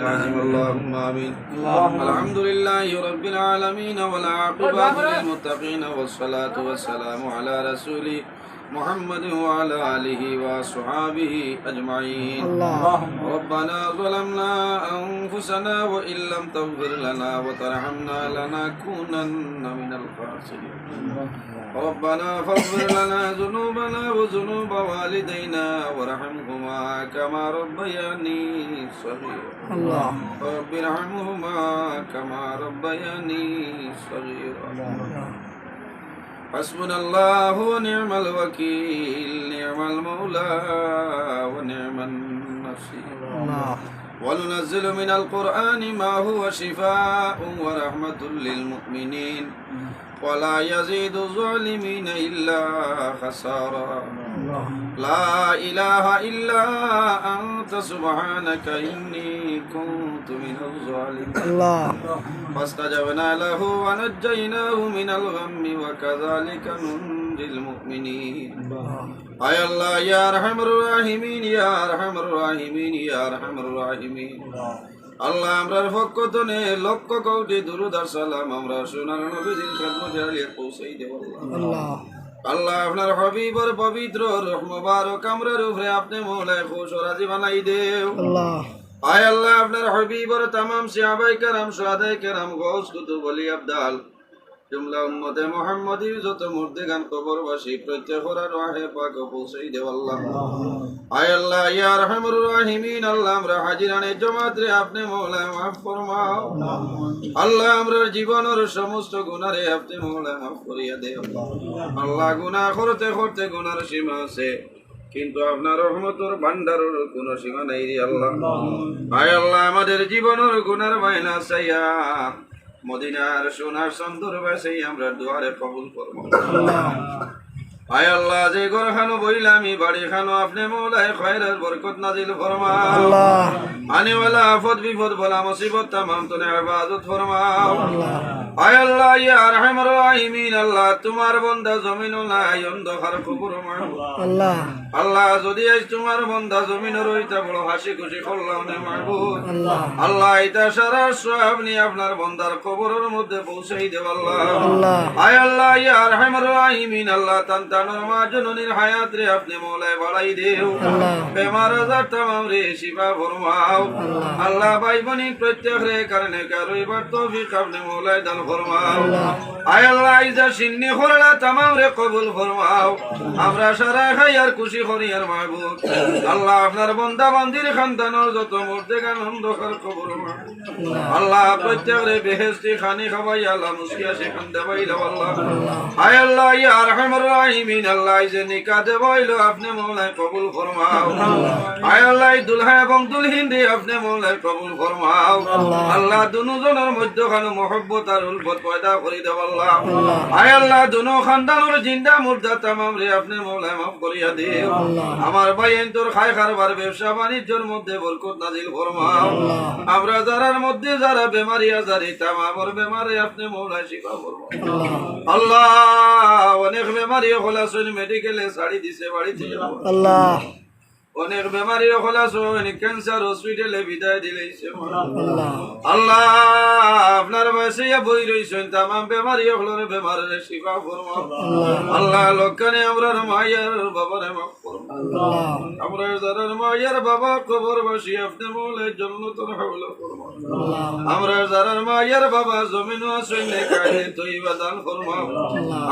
العظيم. اللهم آمين. الحمد لله رب العالمين والعاقبة للمتقين والصلاة والسلام على رسول محمد وعلى آله وصحابه أجمعين. ربنا ظلمنا أنفسنا وإن لم تغفر لنا وترحمنا لنكونن من الخاسرين. ربنا فاغفر لنا ذنوبنا وذنوب والدينا وارحمهما كما ربياني صغيرا. الله. رب ارحمهما كما ربياني صغيرا. حسبنا الله ونعم الوكيل نعم المولى ونعم النصير. وننزل من القرآن ما هو شفاء ورحمة للمؤمنين. ولا يزيد الظالمين إلا خسارا. لا إله إلا أنت سبحانك إني كنت من الظالمين الله فاستجبنا له ونجيناه من الغم وكذلك ننجي المؤمنين আয় আল্লাহ ইয়া রহমর রাহিমিন ইয়া রহমর রাহিমিন ইয়া রহমর রাহিমিন আল্লাহ আমরার পক্ষ তনে লক্ষ কোটি দুরুদ আর সালাম আমরা সোনার নবীজির খেদমতে আলিয়ে পৌঁছাই দেব আল্লাহ। আল্লাহ আপনার হবিবর পবিত্র মুবারক কামরার উপরে আপনি মৌলায় খুশ রাজি বানাই দেও। আল্লাহ। আয় আল্লাহ আপনার হবিবর তামাম সিয়াবাই কারাম সাদাই কারাম গৌস কুতুব বলি আব্দাল। জুমলা উম্মতে মোহাম্মদী যত মুর্দি গান কবরবাসী প্রত্যেক হরার ওয়াহে পাক পৌঁছাই দেব আল্লাহ। মাফ আল্লাহ সমস্ত দেও। আল্লাহ সীমা আছে, কিন্তু আপনার রহমতর ভান্ডারের কোন সীমা নাই রে আল্লাহ। আয় আল্লাহ, আমাদের জীবনের গুনার মাইনা চাইয়া মদিনার সোনার সুন্দর বাসাই আমরা দুয়ারে কবুল করব। যে খানো আল্লাহ। আল্লাহ। তোমার বান্দা জমিন আল্লাহ। যদি তোমার বন্দা জমিন রইতা বড় হাসি খুশি করলাম নে আল্লাহ এটা সারা সবনি আপনার বান্দার কবরের মধ্যে পৌঁছাই দেব আল্লাহ। আয় আল্লাহ ইয়ার হেমর রাহিমিন আল্লাহ তান্ত সন্তান মা জননীর আল্লাহ। ভাই বনি প্রত্যেক রে কারণে কারও এবার তৌফিক আল্লাহ। ইজা সিন্নি হরলা আমরা সারা খাই আর খুশি হরি আর আল্লাহ আপনার বন্দা বান্দির খানদানোর যত মূর্তি আনন্দ কর কবুল আল্লাহ। প্রত্যেক রে বেহেস্তি খানি খাবাই আল্লাহ মুসকিয়া সেখান দেবাই আল্লাহ। আয় আল্লাহ আর রাহিমিন আল্লাহ যে নিকা দেবাইল আপনি মৌলায় কবুল ফরমাও। আয় আল্লাহ দুলহা এবং দুলহিন দিয়ে আপনি মৌলায় কবুল ফরমাও। আল্লাহ। দুজনের মধ্যখানে মহব্বত আর উলফত পয়দা করে দেব আল্লাহ। আয় আল্লাহ দুনো খানদানোর জিন্দা মুর্দা তামাম রে আপনি মৌলায় মাফ করিয়া দিও। আমার ভাই তোর খাই খারবার ব্যবসা বাণিজ্যের মধ্যে বরকত নাজিল ফরমাও। আমরা যারার মধ্যে যারা বেমারি আজারি তামামর বেমারে আপনি মৌলায় শিফা ফরমাও। আল্লাহ। অনেক বেমারি হলাসন মেডিকেলে শাড়ি দিছে বাড়ি আল্লাহ। অনেক বেমারি হল আসেন ক্যান্সার হসপিটালে বিদায় দিলেছে আল্লাহ। আপনার বয়সে বই রয়েছেন তাম বেমারি হলেন বেমার শিফা ফরমা আল্লাহ। লক্ষণে আমরা মায়ের বাবার আমরা যারা মায়ের বাবা কবর বাসি আপনি মৌলের জন্য হাওলা ফরমাও আমরা যারা মায়ের বাবা জমিন আসইন কাহে তৈবা দান ফরমাও।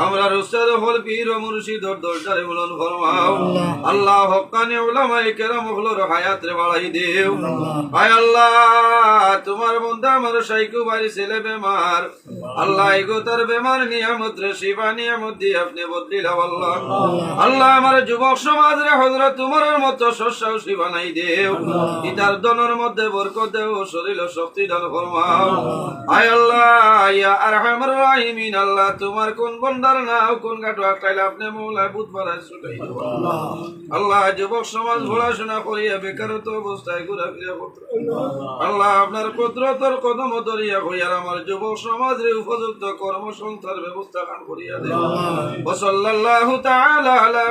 আমরা রুস্তাদ হল পীর ও মুর্শিদর দরজারে ফরমাও। আল্লাহ। হক্কানি উলামায়ে কেরাম হলর হায়াত রে বাড়াই দেও। আয় আল্লাহ তোমার বন্ধা আমার সাইকু বাড়ি ছেলে বেমার। আল্লাহ। এগো তার বেমার নিয়ামত রে শিবা নিয়ামত দিয়ে আপনি বদলিলাম আল্লাহ। আল্লাহ আমার যুবক সমাজ রে হজরত তোমার মতো শস্য শিবা নাই দেও। পিতার দনের মধ্যে বরকত দেও শরীর শক্তি দান ফরমাও। আয় আল্লাহ। ইয়া কোন কোন আল্লাহ সমাজ আল্লাহ আমার যুবক সমাজের উপযুক্ত কর্মসংস্থার ব্যবস্থা করিয়া দে ওসল্লাল্লাহু আলা আলা